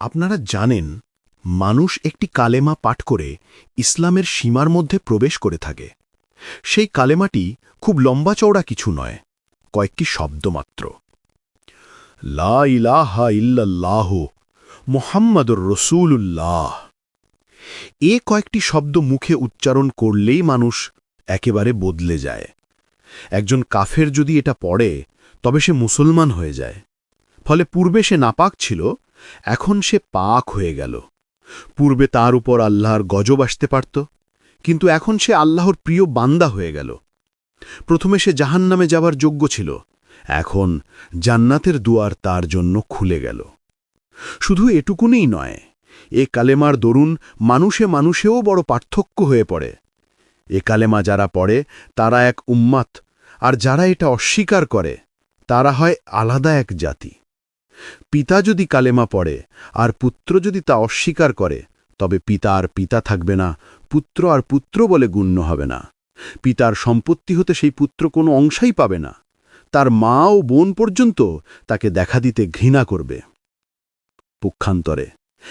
আপনারা জানেন, মানুষ একটি কালেমা পাঠ করে ইসলামের সীমার মধ্যে প্রবেশ করে থাকে। সেই কালেমাটি খুব লম্বা চওড়া কিছু নয়, কয়েকটি শব্দ মাত্র। লা ইলাহা ইল্লাল্লাহ মোহাম্মদুর রসুল্লাহ এ কয়েকটি শব্দ মুখে উচ্চারণ করলেই মানুষ একেবারে বদলে যায়। একজন কাফের যদি এটা পড়ে, তবে সে মুসলমান হয়ে যায়। ফলে পূর্বে সে নাপাক ছিল, এখন সে পাক হয়ে গেল। পূর্বে তার উপর আল্লাহর গজব আসতে পারত, কিন্তু এখন সে আল্লাহর প্রিয় বান্দা হয়ে গেল। প্রথমে সে জাহান্নামে যাবার যোগ্য ছিল, এখন জান্নাতের দুয়ার তার জন্য খুলে গেল। শুধু এটুকুনই নয়, এ কালেমার দরুন মানুষে মানুষেও বড় পার্থক্য হয়ে পড়ে। এ কালেমা যারা পড়ে, তারা এক উম্মাত আর যারা এটা অস্বীকার করে, তারা হয় আলাদা এক জাতি। পিতা যদি কালেমা পড়ে, আর পুত্র যদি তা অস্বীকার করে, তবে পিতা আর পিতা থাকবে না, পুত্র আর পুত্র বলে গুণ্য হবে না। পিতার সম্পত্তি হতে সেই পুত্র কোনো অংশই পাবে না। তার মা ও বোন পর্যন্ত তাকে দেখা দিতে ঘৃণা করবে। পক্ষান্তরে,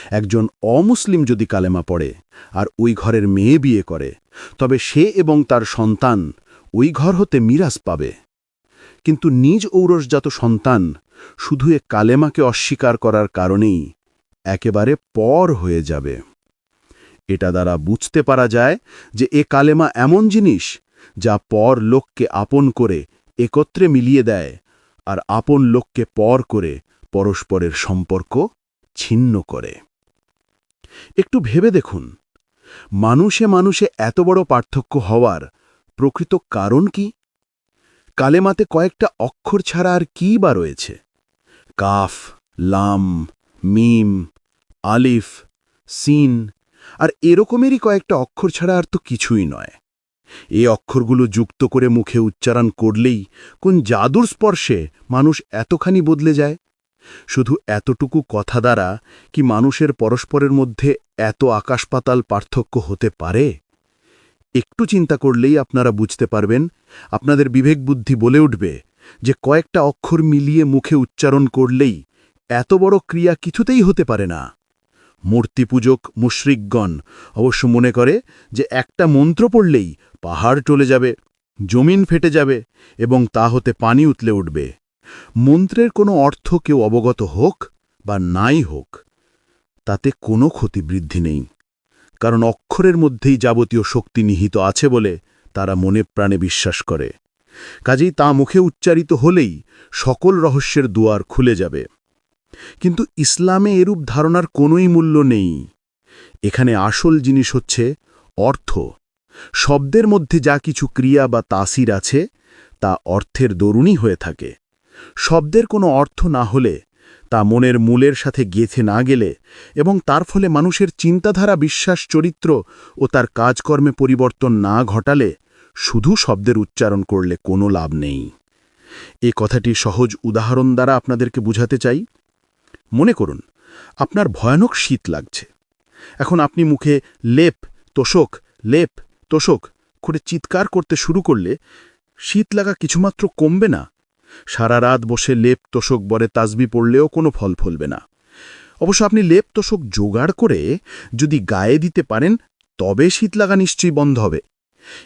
একজন অমুসলিম যদি কালেমা পড়ে, আর ওই ঘরের মেয়ে বিয়ে করে, তবে সে এবং তার সন্তান ওই ঘর হতে মিরাজ পাবে। কিন্তু নিজ ঔরসজাত সন্তান শুধু এ কালেমাকে অস্বীকার করার কারণেই একেবারে পর হয়ে যাবে। এটা দ্বারা বুঝতে পারা যায় যে এ কালেমা এমন জিনিস যা পর লোককে আপন করে একত্রে মিলিয়ে দেয় আর আপন লোককে পর করে পরস্পরের সম্পর্ক ছিন্ন করে। একটু ভেবে দেখুন, মানুষে মানুষে এত বড় পার্থক্য হওয়ার প্রকৃত কারণ কি? কালেমাতে কয়েকটা অক্ষর ছাড়া আর কী বা রয়েছে? কাফ, লাম, মিম, আলিফ, সিন, আর এরকমেরই কয়েকটা অক্ষর ছাড়া আর তো কিছুই নয়। এই অক্ষরগুলো যুক্ত করে মুখে উচ্চারণ করলেই কোন জাদুর স্পর্শে মানুষ এতখানি বদলে যায়? শুধু এতটুকু কথা দ্বারা কি মানুষের পরস্পরের মধ্যে এত আকাশপাতাল পার্থক্য হতে পারে? একটু চিন্তা করলেই আপনারা বুঝতে পারবেন, আপনাদের বিবেক বুদ্ধি বলে উঠবে যে কয়েকটা অক্ষর মিলিয়ে মুখে উচ্চারণ করলেই এত বড় ক্রিয়া কিছুতেই হতে পারে না। মূর্তিপূজক মুশরিকগণ অবশ্য মনে করে যে একটা মন্ত্র পড়লেই পাহাড় টলে যাবে, জমিন ফেটে যাবে এবং তা হতে পানি উতলে উঠবে। মন্ত্রের কোনো অর্থ কেউ অবগত হোক বা নাই হোক, তাতে কোনো ক্ষতিবৃদ্ধি নেই। কারণ অক্ষরের মধ্যেই যাবতীয় শক্তি নিহিত আছে বলে তারা মনে প্রাণে বিশ্বাস করে। কাজেই তা মুখে উচ্চারিত হলেই সকল রহস্যের দুয়ার খুলে যাবে। কিন্তু ইসলামে এরূপ ধারণার কোনোই মূল্য নেই। এখানে আসল জিনিস হচ্ছে অর্থ। শব্দের মধ্যে যা কিছু ক্রিয়া বা তাসির আছে, তা অর্থের দরুণই হয়ে থাকে। শব্দের কোনো অর্থ না হলে তা মনের মূলের সাথে গেঁথে না গেলে এবং তার ফলে মানুষের চিন্তাধারা, বিশ্বাস, চরিত্র ও তার কাজকর্মে পরিবর্তন না ঘটালে শুধু শব্দের উচ্চারণ করলে কোনো লাভ নেই। এ কথাটি সহজ উদাহরণ দ্বারা আপনাদেরকে বুঝাতে চাই। মনে করুন, আপনার ভয়ানক শীত লাগছে। এখন আপনি মুখে লেপ, তোষক লেপ, তোষক করে চিৎকার করতে শুরু করলে শীত লাগা কিছুমাত্র কমবে না। সারা রাত বসে লেপ তোষক বরে তাজবি পড়লেও কোনো ফল ফলবে না। অবশ্য আপনি লেপ তোষক জোগাড় করে যদি গায়ে দিতে পারেন, তবে শীত লাগা নিশ্চয়ই বন্ধ হবে।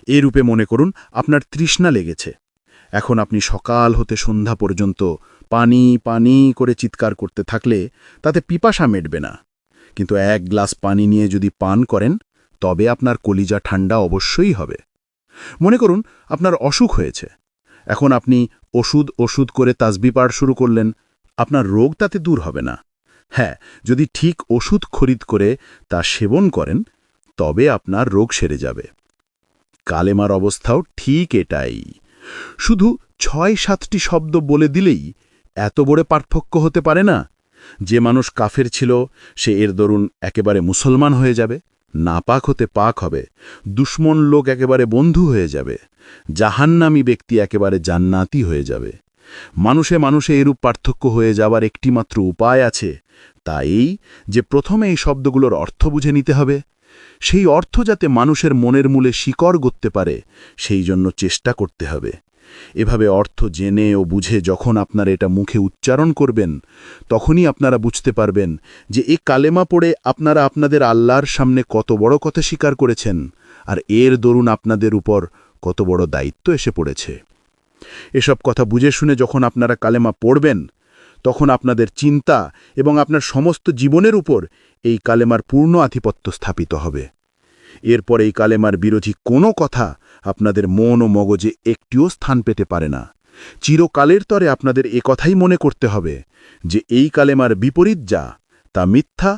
এরূপে মনে করুন, আপনার তৃষ্ণা লেগেছে। এখন আপনি সকাল হতে সন্ধ্যা পর্যন্ত পানি পানি করে চিৎকার করতে থাকলে তাতে পিপাসা মেটবে না। কিন্তু এক গ্লাস পানি নিয়ে যদি পান করেন, তবে আপনার কলিজা ঠান্ডা অবশ্যই হবে। মনে করুন, আপনার অসুখ হয়েছে। এখন আপনি ওষুধ ওষুধ করে তাজবি পাঠ শুরু করলেন, আপনার রোগ তাতে দূর হবে না। হ্যাঁ যদি ঠিক ওষুধ খরিদ করে তা সেবন করেন, তবে আপনার রোগ সেরে যাবে। কালেমার অবস্থাও ঠিক এটাই। শুধু ছয় সাতটি শব্দ বলে দিলেই এত বড় পার্থক্য হতে পারে না? যে মানুষ কাফের ছিল, সে এর দরুন একেবারে মুসলমান হয়ে যাবে। নাপাক হতে পাক হবে, দুশ্মন লোক একেবারে বন্ধু হয়ে যাবে, জাহান্নামী ব্যক্তি একেবারে জান্নাতি হয়ে যাবে। মানুষে মানুষে এরূপ পার্থক্য হয়ে যাবার একটিমাত্র উপায় আছে, তা এই যে প্রথমে এই শব্দগুলোর অর্থ বুঝে নিতে হবে। সেই অর্থ যাতে মানুষের মনের মূলে শিকড় গড়তে পারে, সেই জন্য চেষ্টা করতে হবে। এভাবে অর্থ জেনে ও বুঝে যখন আপনারা এটা মুখে উচ্চারণ করবেন, তখনই আপনারা বুঝতে পারবেন যে এ কালেমা পড়ে আপনারা আপনাদের আল্লাহর সামনে কত বড় কথা স্বীকার করেছেন, আর এর দরুন আপনাদের উপর কত বড় দায়িত্ব এসে পড়েছে। এসব কথা বুঝে শুনে যখন আপনারা কালেমা পড়বেন, তখন আপনাদের চিন্তা এবং আপনার সমস্ত জীবনের উপর এই কালেমার পূর্ণ আধিপত্য স্থাপিত হবে। এরপর এই কালেমার বিরোধী কোনো কথা আপনাদের মন ও মগজে একটিও স্থান পেতে পারে না। চিরকালের তরে আপনাদের কথাই মনে করতে হবে যে এই কালেমার বিপরীত যা, তা মিথ্যা,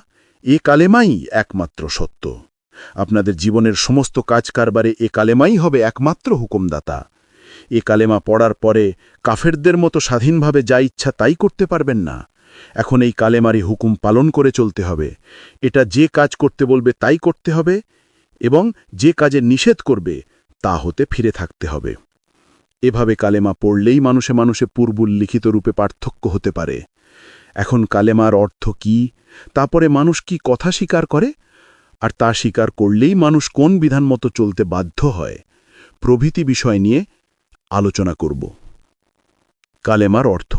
এ কালেমাই একমাত্র সত্য। আপনাদের জীবনের সমস্ত কাজ কারবারে এ কালেমাই হবে একমাত্র হুকুমদাতা। এ কালেমা পড়ার পরে কাফেরদের মতো স্বাধীনভাবে যা ইচ্ছা তাই করতে পারবেন না। এখন এই কালেমারি হুকুম পালন করে চলতে হবে। এটা যে কাজ করতে বলবে তাই করতে হবে এবং যে কাজে নিষেধ করবে তা হতে ফিরে থাকতে হবে। এভাবে কালেমা পড়লেই মানুষে মানুষে পূর্বুল্লিখিত রূপে পার্থক্য হতে পারে। এখন কালেমার অর্থ কি? তারপরে মানুষ কি কথা স্বীকার করে? আর তা স্বীকার করলেই মানুষ কোন বিধান মতো চলতে বাধ্য হয়? প্রভৃতি বিষয় নিয়ে আলোচনা করব। কালেমার অর্থ,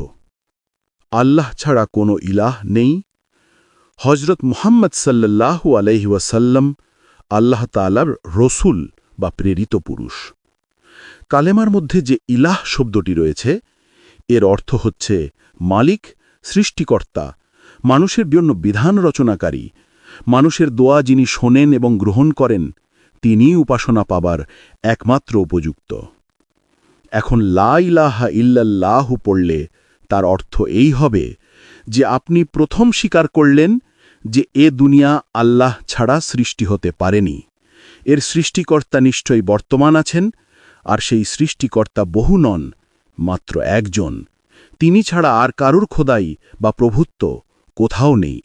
আল্লাহ ছাড়া কোনো ইলাহ নেই। হজরত মুহাম্মদ সাল্লাল্লাহু আলাইহি ওয়াসাল্লাম আল্লাহ তালার রসুল। বা প্রেরিত পুরুষ। কালেমার মধ্যে যে ইলাহ শব্দটি রয়েছে, এর অর্থ হচ্ছে মালিক, সৃষ্টিকর্তা, মানুষের জন্য বিধান রচনাকারী, মানুষের দোয়া যিনি শোনেন এবং গ্রহণ করেন, তিনিই উপাসনা পাবার একমাত্র উপযুক্ত। এখন লা ইলাহা ইল্লাল্লাহু পড়লে তার অর্থ এই হবে যে আপনি প্রথম স্বীকার করলেন যে এ দুনিয়া আল্লাহ ছাড়া সৃষ্টি হতে পারেনি। এর সৃষ্টিকর্তা নিশ্চয়ই বর্তমান আছেন, আর সেই সৃষ্টিকর্তা বহু নন, মাত্র একজন। তিনি ছাড়া আর কারুর খোদাই বা প্রভুত্ব কোথাও নেই।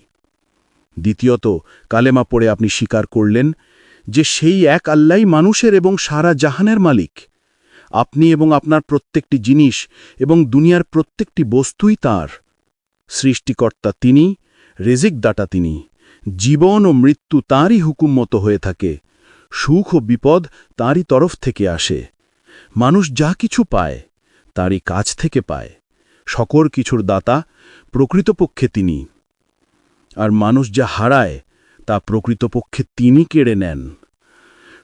দ্বিতীয়ত, কালেমা পড়ে আপনি স্বীকার করলেন যে সেই এক আল্লাই মানুষের এবং সারা জাহানের মালিক। আপনি এবং আপনার প্রত্যেকটি জিনিস এবং দুনিয়ার প্রত্যেকটি বস্তুই তার। সৃষ্টিকর্তা তিনি রেজিক দাতা তিনি। জীবন ও মৃত্যু তাঁরই হুকুম মতো হয়ে থাকে। সুখ ও বিপদ তাঁরই তরফ থেকে আসে। মানুষ যা কিছু পায়, তারই কাছ থেকে পায়। সকর কিছুর দাতা প্রকৃতপক্ষে তিনি। আর মানুষ যা হারায়, তা প্রকৃতপক্ষে তিনি কেড়ে নেন।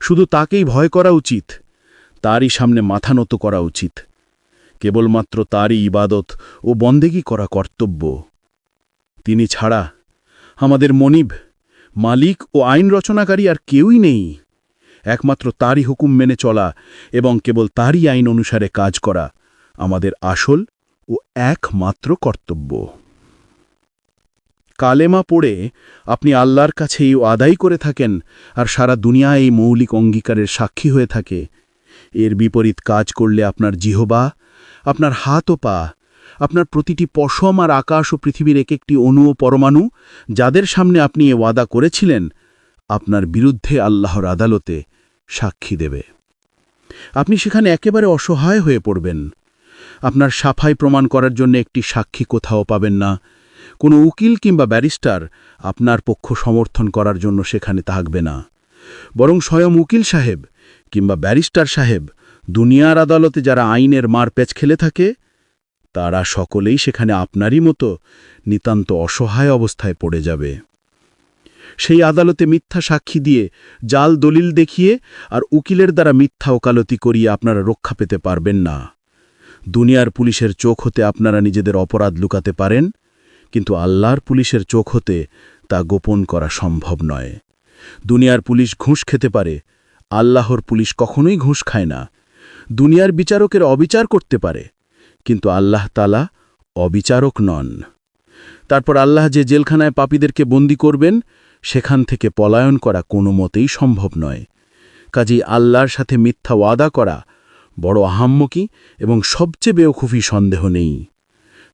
শুধু তাকেই ভয় করা উচিত, তারই সামনে মাথা নত করা উচিত। কেবলমাত্র তারই ইবাদত ও বন্দেগী করা কর্তব্য। তিনি ছাড়া আমাদের মনিব, মালিক ও আইন রচনাকারী আর কেউই নেই। একমাত্র তারই হুকুম মেনে চলা এবং কেবল তারই আইন অনুসারে কাজ করা আমাদের আসল ও একমাত্র কর্তব্য। কালেমা পড়ে আপনি আল্লাহর কাছে এই আদায় করে থাকেন আর সারা দুনিয়া এই মৌলিক অঙ্গীকারের সাক্ষী হয়ে থাকে। এর বিপরীত কাজ করলে আপনার জিহবা, আপনার হাত ও পা, আপনার প্রতিটি পশম আর আকাশ ও পৃথিবীর এক একটি অণু ও পরমাণু যাদের সামনে আপনি এ ওয়াদা করেছিলেন, আপনার বিরুদ্ধে আল্লাহর আদালতে সাক্ষী দেবে। আপনি সেখানে একেবারে অসহায় হয়ে পড়বেন। আপনার সাফাই প্রমাণ করার জন্য একটি সাক্ষী কোথাও পাবেন না। কোনো উকিল কিংবা ব্যারিস্টার আপনার পক্ষ সমর্থন করার জন্য সেখানে থাকবে না। বরং স্বয়ং উকিল সাহেব কিংবা ব্যারিস্টার সাহেব দুনিয়ার আদালতে যারা আইনের মার পেচ খেলে থাকে, তারা সকলেই সেখানে আপনারই মতো নিতান্ত অসহায় অবস্থায় পড়ে যাবে। সেই আদালতে মিথ্যা সাক্ষী দিয়ে জাল দলিল দেখিয়ে আর উকিলের দ্বারা মিথ্যা ওকালতি করিয়ে আপনারা রক্ষা পেতে পারবেন না। দুনিয়ার পুলিশের চোখ হতে আপনারা নিজেদের অপরাধ লুকাতে পারেন, কিন্তু আল্লাহর পুলিশের চোখ হতে তা গোপন করা সম্ভব নয়। দুনিয়ার পুলিশ ঘুষ খেতে পারে, আল্লাহর পুলিশ কখনোই ঘুষ খায় না। দুনিয়ার বিচারকের অবিচার করতে পারে, কিন্তু আল্লাহ তালা অবিচারক নন। তারপর আল্লাহ যে জেলখানায় পাপীদেরকে বন্দি করবেন সেখান থেকে পলায়ন করা কোনো মতেই সম্ভব নয়। কাজেই আল্লাহর সাথে মিথ্যা ওয়াদা করা বড় আহাম্মকি এবং সবচেয়ে বেওখুফি সন্দেহ নেই।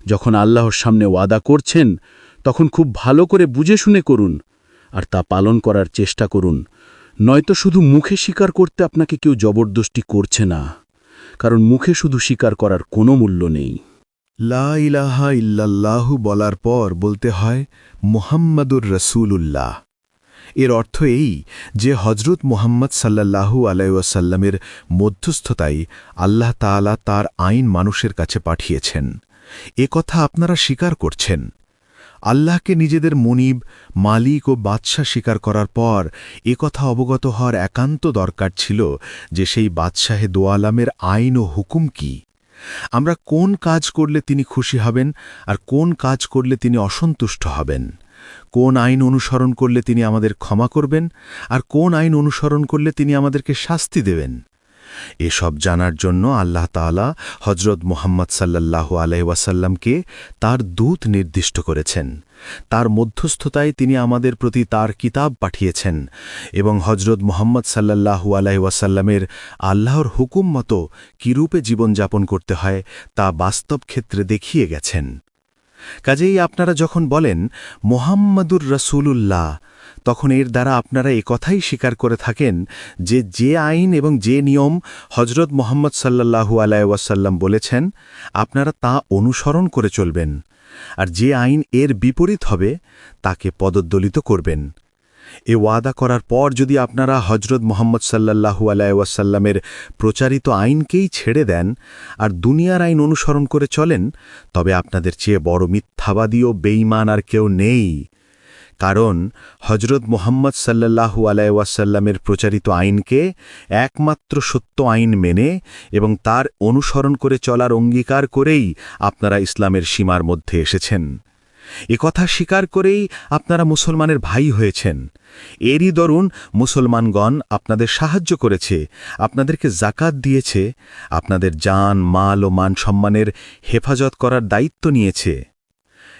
যখন আল্লাহর সামনে ওয়াদা করছেন, তখন খুব ভালো করে বুঝে শুনে করুন আর তা পালন করার চেষ্টা করুন। নয়তো শুধু মুখে স্বীকার করতে আপনাকে কেউ জবরদস্তি করছে না, কারণ মুখে শুধু স্বীকার করার কোনো মূল্য নেই। লা ইলাহা ইল্লাল্লাহু বলার পর বলতে হয় মুহাম্মাদুর রসুলুল্লাহ। এর অর্থ এই যে হজরত মোহাম্মদ সাল্লাল্লাহু আলাইসাল্লামের মধ্যস্থতায় আল্লাহ তাআলা তার আইন মানুষের কাছে পাঠিয়েছেন। এ কথা আপনারা স্বীকার করছেন। আল্লাহকে নিজেদের মনিব, মালিক ও বাদশাহ স্বীকার করার পর এ কথা অবগত হওয়ার একান্ত দরকার ছিল যে সেই বাদশাহে দোয়ালামের আইন ও হুকুম কি। আমরা কোন কাজ করলে তিনি খুশি হবেন আর কোন কাজ করলে তিনি অসন্তুষ্ট হবেন? কোন আইন অনুসরণ করলে তিনি আমাদের ক্ষমা করবেন আর কোন আইন অনুসরণ করলে তিনি আমাদেরকে শাস্তি দেবেন? এসব জানার জন্য আল্লাহ তালা হজরত মোহাম্মদ সাল্লাল্লাহু আলহাসাল্লামকে তার দূত নির্দিষ্ট করেছেন। তার মধ্যস্থতায় তিনি আমাদের প্রতি তার কিতাব পাঠিয়েছেন এবং হজরত মোহাম্মদ সাল্লাল্লাহু আলহাসাল্লামের আল্লাহর হুকুম মতো কীরূপে জীবনযাপন করতে হয় তা বাস্তব ক্ষেত্রে দেখিয়ে গেছেন। কাজেই আপনারা যখন বলেন মোহাম্মদুর রসুলুল্লাহ, তখন এর দ্বারা আপনারা কথাই স্বীকার করে থাকেন যে যে আইন এবং যে নিয়ম হজরত মোহাম্মদ সাল্লাল্লাহু আলাইসাল্লাম বলেছেন, আপনারা তা অনুসরণ করে চলবেন। আর যে আইন এর বিপরীত হবে, তাকে পদদলিত করবেন। এ ওয়াদা করার পর যদি আপনারা হজরত মোহাম্মদ সাল্লাহু আলাইসাল্লামের প্রচারিত আইনকেই ছেড়ে দেন আর দুনিয়ার আইন অনুসরণ করে চলেন, তবে আপনাদের চেয়ে বড় মিথ্যাবাদী ও বেইমান আর কেউ নেই। কারণ হজরত মোহাম্মদ সাল্লাল্লাহু আলাইসাল্লামের প্রচারিত আইনকে একমাত্র সত্য আইন মেনে এবং তার অনুসরণ করে চলার অঙ্গীকার করেই আপনারা ইসলামের সীমার মধ্যে এসেছেন। কথা স্বীকার করেই আপনারা মুসলমানের ভাই হয়েছেন। এরই দরুন মুসলমানগণ আপনাদের সাহায্য করেছে, আপনাদেরকে জাকাত দিয়েছে, আপনাদের যান মাল ও মান সম্মানের হেফাজত করার দায়িত্ব নিয়েছে।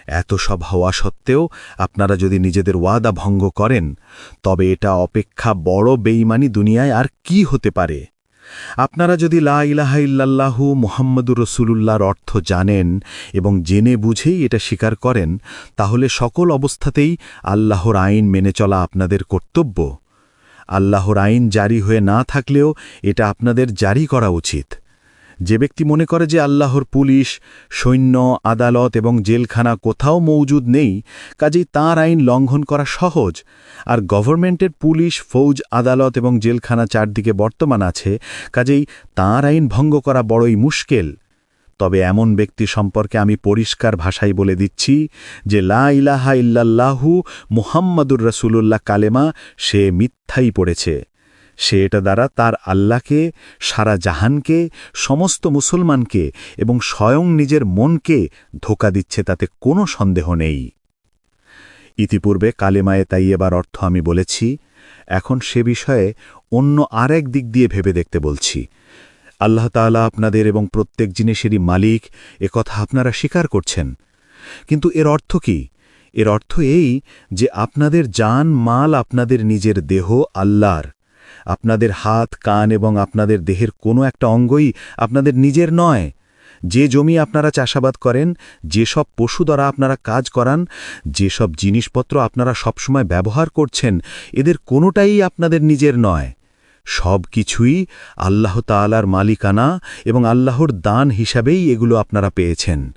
এত সব হওয়া সত্ত্বেও আপনারা যদি নিজেদের ওয়াদা ভঙ্গ করেন, তবে এটা অপেক্ষা বড় বেইমানি দুনিয়ায় আর কি হতে পারে? আপনারা যদি লা ইলাহা ইল্লাল্লাহু মুহাম্মদুর রসুলুল্লাহর অর্থ জানেন এবং জেনে বুঝেই এটা স্বীকার করেন, তাহলে সকল অবস্থাতেই আল্লাহর আইন মেনে চলা আপনাদের কর্তব্য। আল্লাহর আইন জারি হয়ে না থাকলেও এটা আপনাদের জারি করা উচিত। যে ব্যক্তি মনে করে যে আল্লাহর পুলিশ, সৈন্য, আদালত এবং জেলখানা কোথাও মৌজুদ নেই, কাজেই তাঁর আইন লঙ্ঘন করা সহজ। আর গভর্নমেন্টের পুলিশ, ফৌজ, আদালত এবং জেলখানা চারদিকে বর্তমান আছে, কাজেই তাঁর আইন ভঙ্গ করা বড়ই মুশকেল। তবে এমন ব্যক্তি সম্পর্কে আমি পরিষ্কার ভাষায় বলে দিচ্ছি যে লা ইলাহা ইল্লাল্লাহু মুহাম্মাদুর রসুলুল্লাহ কালেমা সে মিথ্যাই পড়েছে। সে এটা দ্বারা তার আল্লাহকে, সারা জাহানকে, সমস্ত মুসলমানকে এবং স্বয়ং নিজের মনকে ধোকা দিচ্ছে তাতে কোনো সন্দেহ নেই। ইতিপূর্বে কালেমায়ে তাই এবার অর্থ আমি বলেছি, এখন সে বিষয়ে অন্য আরেক দিক দিয়ে ভেবে দেখতে বলছি। আল্লাহ তাআলা আপনাদের এবং প্রত্যেক জিনিসেরই মালিক কথা আপনারা স্বীকার করছেন। কিন্তু এর অর্থ কি? এর অর্থ এই যে আপনাদের যান মাল আপনাদের নিজের দেহ, আল্লাহর। আপনাদের হাত, কান এবং আপনাদের দেহের কোনো একটা অঙ্গই আপনাদের নিজের নয়। যে জমি আপনারা চাষাবাদ করেন যেসব পশু দ্বারা আপনারা কাজ করান যেসব জিনিসপত্র আপনারা সবসময় ব্যবহার করছেন, এদের কোনোটাই আপনাদের নিজের নয়। সব কিছুই আল্লাহ তালার মালিকানা এবং আল্লাহর দান হিসাবেই এগুলো আপনারা পেয়েছেন।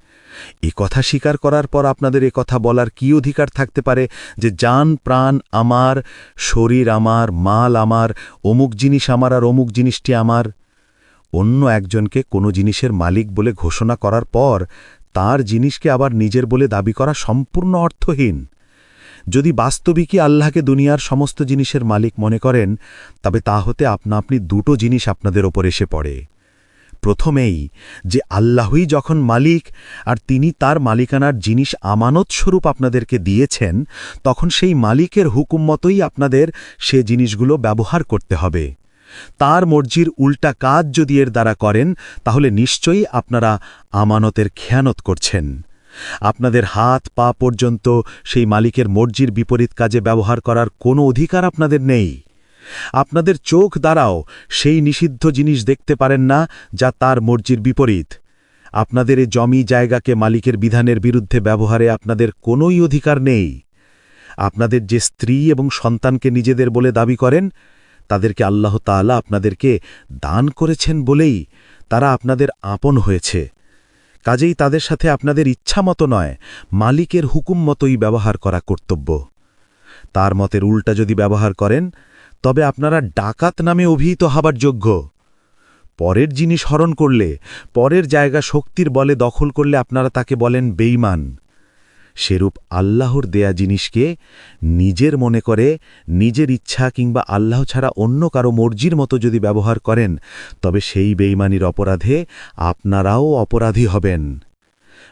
এ কথা স্বীকার করার পর আপনাদের এ কথা বলার কি অধিকার থাকতে পারে? যে যান প্রাণ আমার, শরীর আমার, মাল আমার, অমুক জিনিস আমার আর অমুক জিনিসটি আমার। অন্য একজনকে কোনো জিনিসের মালিক বলে ঘোষণা করার পর তার জিনিসকে আবার নিজের বলে দাবি করা সম্পূর্ণ অর্থহীন। যদি বাস্তবিকই আল্লাহকে দুনিয়ার সমস্ত জিনিসের মালিক মনে করেন, তবে তা হতে আপনা আপনি দুটো জিনিস আপনাদের ওপর এসে পড়ে। প্রথমেই যে আল্লাহই যখন মালিক আর তিনি তার মালিকানার জিনিস আমানত স্বরূপ আপনাদেরকে দিয়েছেন, তখন সেই মালিকের হুকুম মতোই আপনাদের সে জিনিসগুলো ব্যবহার করতে হবে। তার মর্জির উল্টা কাজ যদি এর দ্বারা করেন, তাহলে নিশ্চয়ই আপনারা আমানতের খেয়ানত করছেন। আপনাদের হাত পা পর্যন্ত সেই মালিকের মর্জির বিপরীত কাজে ব্যবহার করার কোনো অধিকার আপনাদের নেই। আপনাদের চোখ দ্বারাও সেই নিষিদ্ধ জিনিস দেখতে পারেন না যা তার মর্জির বিপরীত। আপনাদের এ জমি জায়গাকে মালিকের বিধানের বিরুদ্ধে ব্যবহারে আপনাদের কোনোই অধিকার নেই। আপনাদের যে স্ত্রী এবং সন্তানকে নিজেদের বলে দাবি করেন, তাদেরকে আল্লাহ তাআলা আপনাদেরকে দান করেছেন বলেই তারা আপনাদের আপন হয়েছে। কাজেই তাদের সাথে আপনাদের ইচ্ছা মতো নয়, মালিকের হুকুম মতোই ব্যবহার করা কর্তব্য। তার মতের উল্টা যদি ব্যবহার করেন তবে আপনারা ডাকাত নামে অভিহিত হবার যোগ্য। পরের জিনিস হরণ করলে, পরের জায়গা শক্তির বলে দখল করলে আপনারা তাকে বলেন বেইমান সেরূপ আল্লাহর দেয়া জিনিসকে নিজের মনে করে, নিজের ইচ্ছা কিংবা আল্লাহ ছাড়া অন্য কারও মর্জির মতো যদি ব্যবহার করেন, তবে সেই বেইমানির অপরাধে আপনারাও অপরাধী হবেন।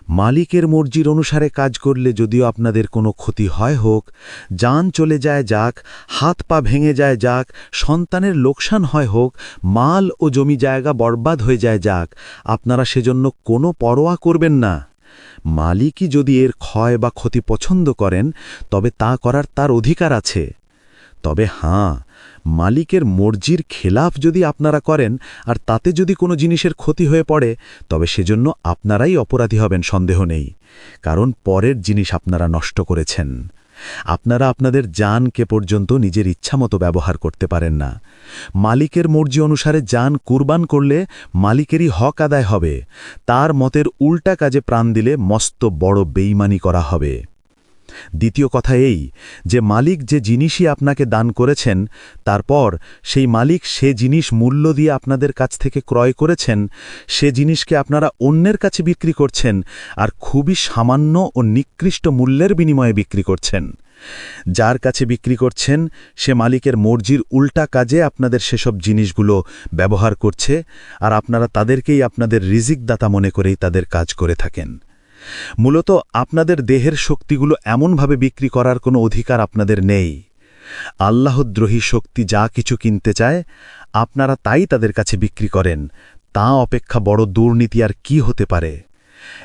মালিকের মর্জির অনুসারে কাজ করলে যদিও আপনাদের কোনো ক্ষতি হয় হোক, যান চলে যায় যাক, হাত পা ভেঙে যায় যাক, সন্তানের লোকসান হয় হোক, মাল ও জমি জায়গা বরবাদ হয়ে যায় যাক, আপনারা সেজন্য কোনো পরোয়া করবেন না। মালিকই যদি এর ক্ষয় বা ক্ষতি পছন্দ করেন, তবে তা করার তার অধিকার আছে। তবে হাঁ মালিকের মর্জির খেলাফ যদি আপনারা করেন আর তাতে যদি কোনো জিনিসের ক্ষতি হয়ে পড়ে, তবে সেজন্য আপনারাই অপরাধী হবেন, সন্দেহ নেই। কারণ পরের জিনিস আপনারা নষ্ট করেছেন। আপনারা আপনাদের জানকে পর্যন্ত নিজের ইচ্ছামতো ব্যবহার করতে পারেন না। মালিকের মর্জি অনুসারে জান কুরবান করলে মালিকেরই হক আদায় হবে। তার মতের উল্টা কাজে প্রাণ দিলে মস্ত বড় বেইমানি করা হবে। দ্বিতীয় কথা এই, যে মালিক যে জিনিসই আপনাকে দান করেছেন, তারপর সেই মালিক সে জিনিস মূল্য দিয়ে আপনাদের কাছ থেকে ক্রয় করেছেন, সে জিনিসকে আপনারা অন্যের কাছে বিক্রি করছেন আর খুবই সামান্য ও নিকৃষ্ট মূল্যের বিনিময়ে বিক্রি করছেন। যার কাছে বিক্রি করছেন, সে মালিকের মর্জির উল্টা কাজে আপনাদের সেসব জিনিসগুলো ব্যবহার করছে আর আপনারা তাদেরকেই আপনাদের রিজিকদাতা মনে করেই তাদের কাজ করে থাকেন। মূলত আপনাদের দেহের শক্তিগুলো এমনভাবে বিক্রি করার কোনো অধিকার আপনাদের নেই। আল্লাহদ্রোহী শক্তি যা কিছু কিনতে চায়, আপনারা তাই তাদের কাছে বিক্রি করেন। তা অপেক্ষা বড় দুর্নীতি আর কি হতে পারে?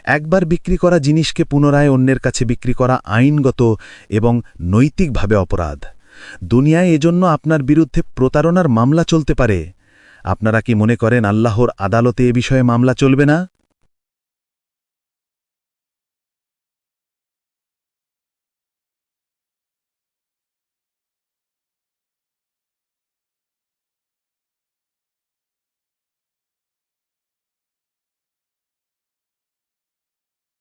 একবার বিক্রি করা জিনিসকে পুনরায় অন্যের কাছে বিক্রি করা আইনগত এবং নৈতিকভাবে অপরাধ। দুনিয়ায় এজন্য আপনার বিরুদ্ধে প্রতারণার মামলা চলতে পারে। আপনারা কি মনে করেন আল্লাহর আদালতে এ বিষয়ে মামলা চলবে না?